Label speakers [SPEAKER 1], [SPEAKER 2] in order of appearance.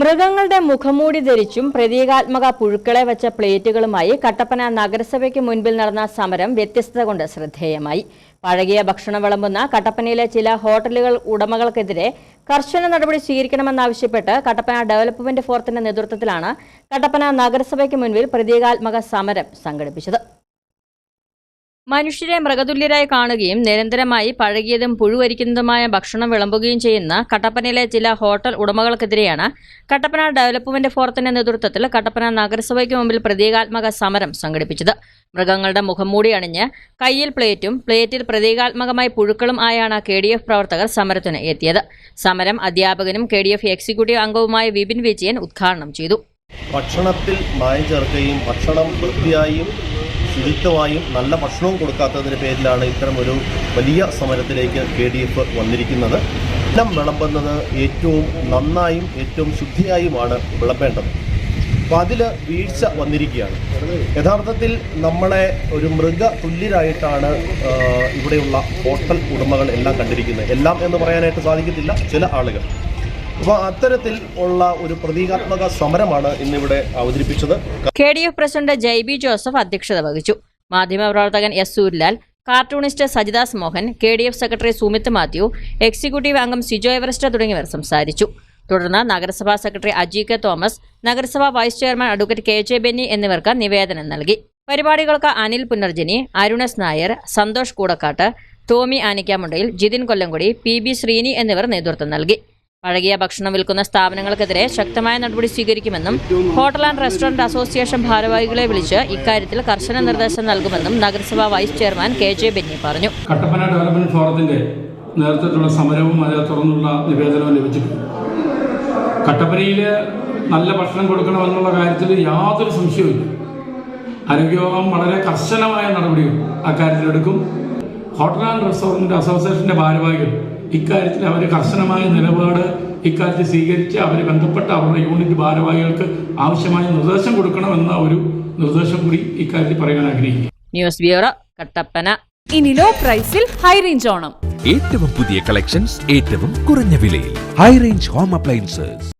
[SPEAKER 1] മൃഗങ്ങളുടെ മുഖംമൂടി ധരിച്ചും പ്രതീകാത്മക പുഴുക്കളെ വെച്ച പ്ലേറ്റുകളുമായി കട്ടപ്പന നഗരസഭയ്ക്ക് മുൻപിൽ നടന്ന സമരം വ്യത്യസ്തത കൊണ്ട് ശ്രദ്ധേയമായി. പഴകിയ ഭക്ഷണം വിളമ്പുന്ന കട്ടപ്പനയിലെ ചില ഹോട്ടലുകൾ ഉടമകൾക്കെതിരെ കർശന നടപടി സ്വീകരിക്കണമെന്നാവശ്യപ്പെട്ട് കട്ടപ്പന ഡെവലപ്മെന്റ് ഫോറത്തിന്റെ നേതൃത്വത്തിലാണ് കട്ടപ്പന നഗരസഭയ്ക്ക് മുൻപിൽ പ്രതീകാത്മക സമരം സംഘടിപ്പിച്ചത്. മനുഷ്യരെ മൃഗതുല്യരായി കാണുകയും നിരന്തരമായി പഴകിയതും പുഴുവരിക്കുന്നതുമായ ഭക്ഷണം വിളമ്പുകയും ചെയ്യുന്ന കട്ടപ്പനയിലെ ചില ഹോട്ടൽ ഉടമകൾക്കെതിരെയാണ് കട്ടപ്പന ഡെവലപ്മെന്റ് ഫോറത്തിന്റെ നേതൃത്വത്തിൽ കട്ടപ്പന നഗരസഭയ്ക്ക് മുമ്പിൽ പ്രതീകാത്മക സമരം സംഘടിപ്പിച്ചത്. മൃഗങ്ങളുടെ മുഖംമൂടി അണിഞ്ഞ് കയ്യിൽ പ്ലേറ്റും പ്ലേറ്റിൽ പ്രതീകാത്മകമായി പുഴുക്കളും ആയാണ് കെ ഡി എഫ് പ്രവർത്തകർ സമരത്തിന് എത്തിയത്. സമരം അധ്യാപകനും കെ ഡി എഫ് എക്സിക്യൂട്ടീവ് അംഗവുമായ വിപിൻ വിജയൻ ഉദ്ഘാടനം ചെയ്തു.
[SPEAKER 2] ഭക്ഷണത്തിൽ മായം ചേർക്കുകയും ഭക്ഷണം വൃത്തിയായും ശുചിത്വമായും നല്ല ഭക്ഷണവും കൊടുക്കാത്തതിന്റെ പേരിലാണ് ഇത്തരം ഒരു വലിയ സമരത്തിലേക്ക് കെ ഡി എഫ് വന്നിരിക്കുന്നത്. ഇനം വിളമ്പുന്നത് ഏറ്റവും നന്നായും ഏറ്റവും ശുദ്ധിയായുമാണ് വിളമ്പേണ്ടത്. അപ്പം അതിൽ വീഴ്ച വന്നിരിക്കുകയാണ്. യഥാർത്ഥത്തിൽ നമ്മളെ ഒരു മൃഗ തുല്യരായിട്ടാണ് ഇവിടെയുള്ള ഹോട്ടൽ ഉടമകൾ എല്ലാം കണ്ടിരിക്കുന്നത്. എല്ലാം എന്ന് പറയാനായിട്ട് സാധിക്കത്തില്ല. ചില ആളുകൾ. അപ്പോൾ അത്തരത്തിൽ ഉള്ള ഒരു പ്രതീകാത്മക സമരമാണ് ഇന്നിവിടെ അവതരിപ്പിച്ചത്.
[SPEAKER 1] K D F president Jaiby Joseph അധ്യക്ഷത വഹിച്ചു. മാധ്യമപ്രവർത്തകൻ S Surlal cartoonist Sajidas Mohan K D F secretary Sumith Mathew executive അംഗം സിജോ എവറസ്റ്റ് തുടങ്ങിയവർ സംസാരിച്ചു. തുടർന്ന് നഗരസഭാ സെക്രട്ടറി അജി കെ തോമസ് നഗരസഭാ vice chairman advocate K J Benny എന്നിവർക്ക് നിവേദനം നൽകി. പരിപാടികൾക്ക് അനിൽ പുനർജനി അരുണസ് നായർ സന്തോഷ് കൂടക്കാട്ട് ടോമി ആനിക്കാമുണ്ടയിൽ ജിതിൻ കൊല്ലംകുടി പി ബി ശ്രീനി എന്നിവർ നേതൃത്വം നൽകി. പഴകിയ ഭക്ഷണം വിൽക്കുന്ന സ്ഥാപനങ്ങൾക്കെതിരെ ശക്തമായ നടപടി സ്വീകരിക്കുമെന്നും ഹോട്ടൽ ആൻഡ് റെസ്റ്റോറന്റ് അസോസിയേഷൻ ഭാരവാഹികളെ വിളിച്ച് ഇക്കാര്യത്തിൽ കർശന നിർദ്ദേശം നൽകുമെന്നും നഗരസഭാ vice chairman K J Benny പറഞ്ഞു.
[SPEAKER 3] കട്ടപ്പന ഡെവലപ്മെന്റ് ഫോറത്തിന്റെ നേതൃത്വത്തിലുള്ള സമരവും അതിനെ തുടർന്നുള്ള നിവേദനവും ലഭിച്ചിട്ടുണ്ട്. കട്ടപ്പനയിൽ നല്ല ഭക്ഷണം കൊടുക്കണമെന്നുള്ള കാര്യത്തിൽ യാതൊരു സംശയവുമില്ല. ആരോഗ്യവകുപ്പ് വളരെ കർശനമായ നടപടികൾ അക്കാര്യത്തിൽ എടുക്കും ഹോട്ടൽ ആൻഡ് റെസ്റ്റോറന്റ് അസോസിയേഷന്റെ ഭാരവാഹികൾ ഇക്കാര്യത്തിൽ അവർ കർശനമായ നിലപാട് ഇക്കാര്യത്തിൽ സ്വീകരിച്ച് അവർ ബന്ധപ്പെട്ട അവരുടെ യൂണിറ്റ് ഭാരവാഹികൾക്ക് ആവശ്യമായ നിർദ്ദേശം കൊടുക്കണമെന്ന ഒരു നിർദ്ദേശം കൂടി ഇക്കാര്യത്തിൽ പറയാൻ ആഗ്രഹിക്കുന്നു.
[SPEAKER 1] News bureau Kattappana.
[SPEAKER 4] ഇനി ലോ പ്രൈസിൽ ഹൈ റേഞ്ച് ഓണം.
[SPEAKER 5] ഏറ്റവും പുതിയ കളക്ഷൻസ് ഏറ്റവും കുറഞ്ഞ വിലയിൽ. High range home appliances.